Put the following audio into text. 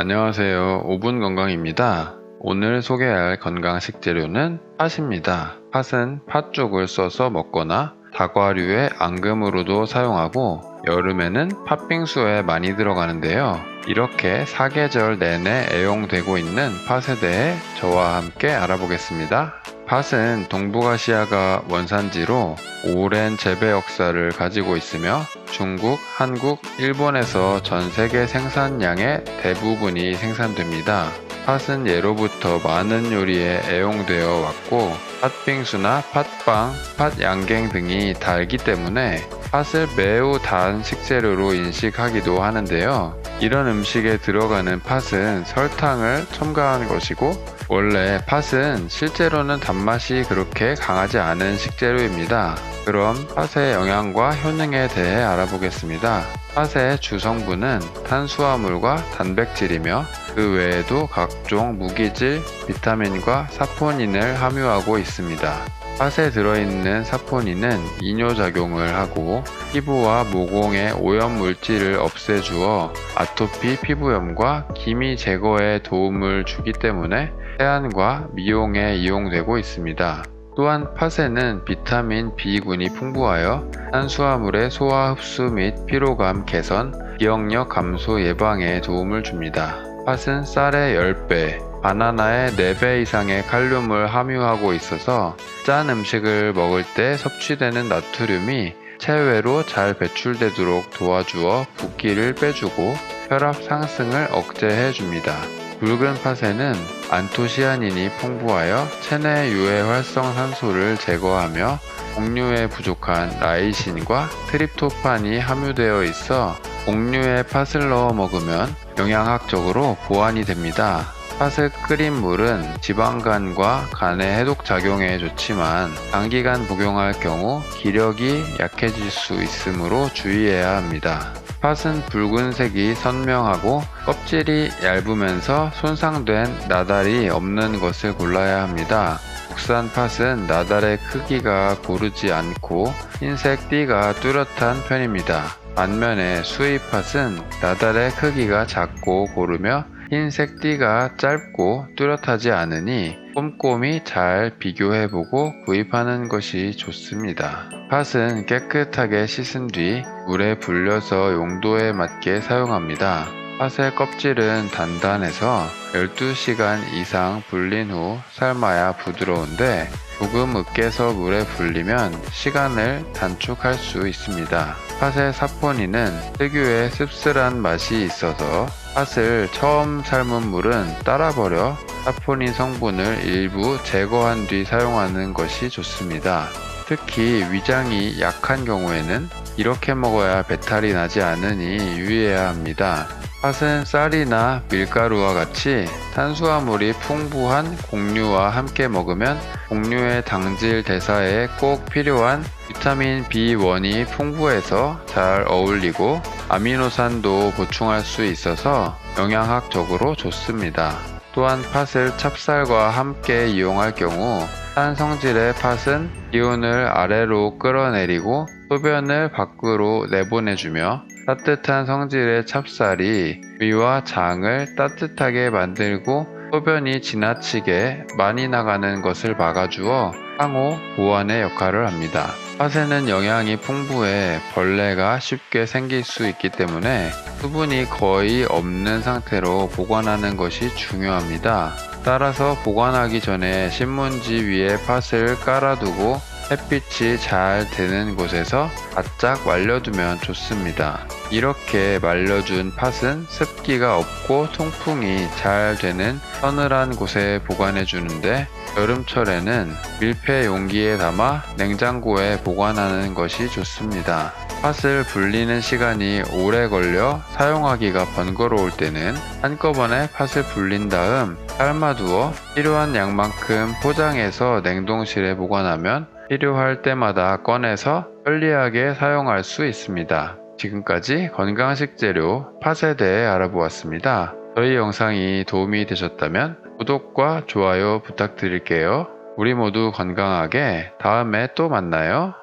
안녕하세요. 5분 건강입니다. 오늘 소개할 건강 식재료는 팥입니다. 팥은 팥죽을 써서 먹거나 다과류의 앙금으로도 사용하고 여름에는 팥빙수에 많이 들어가는데요. 이렇게 사계절 내내 애용되고 있는 팥에 대해 저와 함께 알아보겠습니다. 팥은 동북아시아가 원산지로 오랜 재배 역사를 가지고 있으며 중국, 한국, 일본에서 전 세계 생산량의 대부분이 생산됩니다. 팥은 예로부터 많은 요리에 애용되어 왔고 팥빙수나 팥빵, 팥양갱 등이 달기 때문에 팥을 매우 단 식재료로 인식하기도 하는데요. 이런 음식에 들어가는 팥은 설탕을 첨가한 것이고 원래 팥은 실제로는 단맛이 그렇게 강하지 않은 식재료입니다. 그럼 팥의 영양과 효능에 대해 알아보겠습니다. 팥의 주성분은 탄수화물과 단백질이며 그 외에도 각종 무기질, 비타민과 사포닌을 함유하고 있습니다. 팥에 들어있는 사포닌은 이뇨작용을 하고 피부와 모공의 오염 물질을 없애주어 아토피 피부염과 기미 제거에 도움을 주기 때문에 세안과 미용에 이용되고 있습니다. 또한 팥에는 비타민 B군이 풍부하여 탄수화물의 소화 흡수 및 피로감 개선, 기억력 감소 예방에 도움을 줍니다. 팥은 쌀의 10배, 바나나의 4배 이상의 칼륨을 함유하고 있어서 짠 음식을 먹을 때 섭취되는 나트륨이 체외로 잘 배출되도록 도와주어 붓기를 빼주고 혈압 상승을 억제해 줍니다. 붉은 팥에는 안토시아닌이 풍부하여 체내 유해 활성 산소를 제거하며 곡류에 부족한 라이신과 트립토판이 함유되어 있어 곡류에 팥을 넣어 먹으면 영양학적으로 보완이 됩니다. 팥을 끓인 물은 지방간과 간의 해독 작용에 좋지만 장기간 복용할 경우 기력이 약해질 수 있으므로 주의해야 합니다. 팥은 붉은색이 선명하고 껍질이 얇으면서 손상된 나달이 없는 것을 골라야 합니다. 국산 팥은 나달의 크기가 고르지 않고 흰색 띠가 뚜렷한 편입니다. 반면에 수입 팥은 나달의 크기가 작고 고르며 흰색 띠가 짧고 뚜렷하지 않으니 꼼꼼히 잘 비교해보고 구입하는 것이 좋습니다. 팥은 깨끗하게 씻은 뒤 물에 불려서 용도에 맞게 사용합니다. 팥의 껍질은 단단해서 12시간 이상 불린 후 삶아야 부드러운데 조금 으깨서 물에 불리면 시간을 단축할 수 있습니다. 팥의 사포닌은 특유의 씁쓸한 맛이 있어서 팥을 처음 삶은 물은 따라버려 사포닌 성분을 일부 제거한 뒤 사용하는 것이 좋습니다. 특히 위장이 약한 경우에는 이렇게 먹어야 배탈이 나지 않으니 유의해야 합니다. 팥은 쌀이나 밀가루와 같이 탄수화물이 풍부한 곡류와 함께 먹으면 곡류의 당질 대사에 꼭 필요한 비타민 B1이 풍부해서 잘 어울리고 아미노산도 보충할 수 있어서 영양학적으로 좋습니다. 또한 팥을 찹쌀과 함께 이용할 경우 한 성질의 팥은 기운을 아래로 끌어내리고 소변을 밖으로 내보내주며 따뜻한 성질의 찹쌀이 위와 장을 따뜻하게 만들고 소변이 지나치게 많이 나가는 것을 막아주어 상호 보완의 역할을 합니다. 팥에는 영양이 풍부해 벌레가 쉽게 생길 수 있기 때문에 수분이 거의 없는 상태로 보관하는 것이 중요합니다. 따라서 보관하기 전에 신문지 위에 팥을 깔아두고 햇빛이 잘 드는 곳에서 바짝 말려두면 좋습니다. 이렇게 말려준 팥은 습기가 없고 통풍이 잘 되는 서늘한 곳에 보관해 주는데 여름철에는 밀폐 용기에 담아 냉장고에 보관하는 것이 좋습니다. 팥을 불리는 시간이 오래 걸려 사용하기가 번거로울 때는 한꺼번에 팥을 불린 다음 삶아두어 필요한 양만큼 포장해서 냉동실에 보관하면 필요할 때마다 꺼내서 편리하게 사용할 수 있습니다. 지금까지 건강식 재료 팥에 대해 알아보았습니다. 저희 영상이 도움이 되셨다면 구독과 좋아요 부탁드릴게요. 우리 모두 건강하게 다음에 또 만나요.